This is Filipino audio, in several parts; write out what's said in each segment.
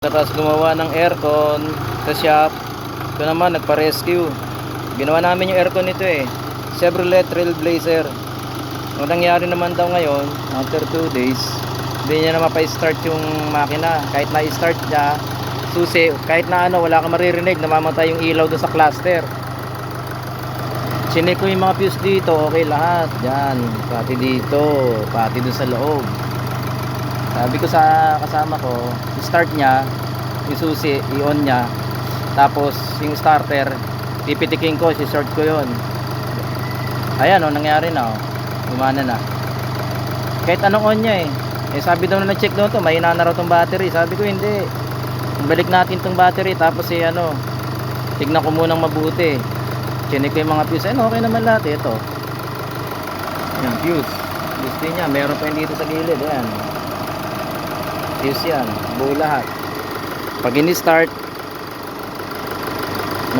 Tapos gumawa ng aircon sa shop. Ito naman, nagpa-rescue. Ginawa namin yung aircon nito eh. Chevrolet Trailblazer. Ang nangyari naman daw ngayon, after 2 days, hindi niya na mapa-start yung makina. Kahit na-start niya, susi, kahit na ano, wala kang maririnig, namamatay yung ilaw doon sa cluster. Chinek ko yung mga fuse dito, okay lahat. Yan, pati dito, pati doon sa loob. Sabi ko sa kasama ko, start niya, yung susi, i-on niya. Tapos yung starter, pipitikin ko, si-short ko yon. Ayan oh, nangyari na oh. Gumana na. Kahit anong on niya eh. Eh sabi daw na na-check daw to, may na tong battery. Sabi ko hindi. Balik natin tong battery tapos eh ano, tignan ko munang mabuti. Chinek ko yung mga fuse. Ano, okay naman lahat. Ito. Yan, fuse. Din niya. Meron pa yun dito sa gilid. Ayan. Fuse yan. Buo lahat. Pag ini-start,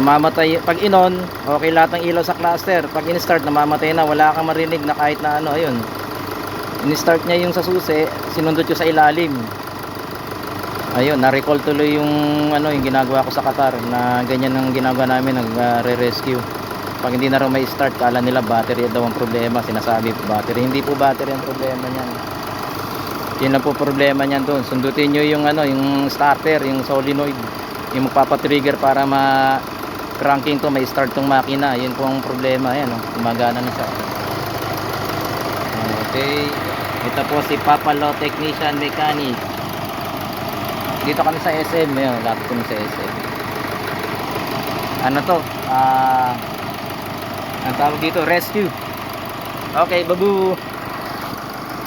namamatay. Pag inon, okay lahat ng ilaw sa cluster. Pag ini-start, namamatay na. Wala kang marinig na kahit na ano. Ayun. Ini-start niya yung sa susi. Sinundot ko sa ilalim. Ayun, na-recall tuloy yung ano, yung ginagawa ko sa Qatar na ganyan ang ginagawa namin nag-rescue. Pag hindi na raw may start, kala nila battery daw ang problema. Sinasabi battery. Hindi po battery ang problema niyan. Yun lang po problema niyan doon. Sundutin nyo yung ano, yung starter, yung solenoid. Yung magpapatrigger para ma cranking to, may start tong makina. Yun po ang problema. Ayan, oh, gumagana na siya. Okay. Ito po si Papa Law Technician Mechanic. Dito kami sa SM. Ayan, lapit kami sa SM. Ano to? Ah... ang tawag dito, rescue. Okay, babu.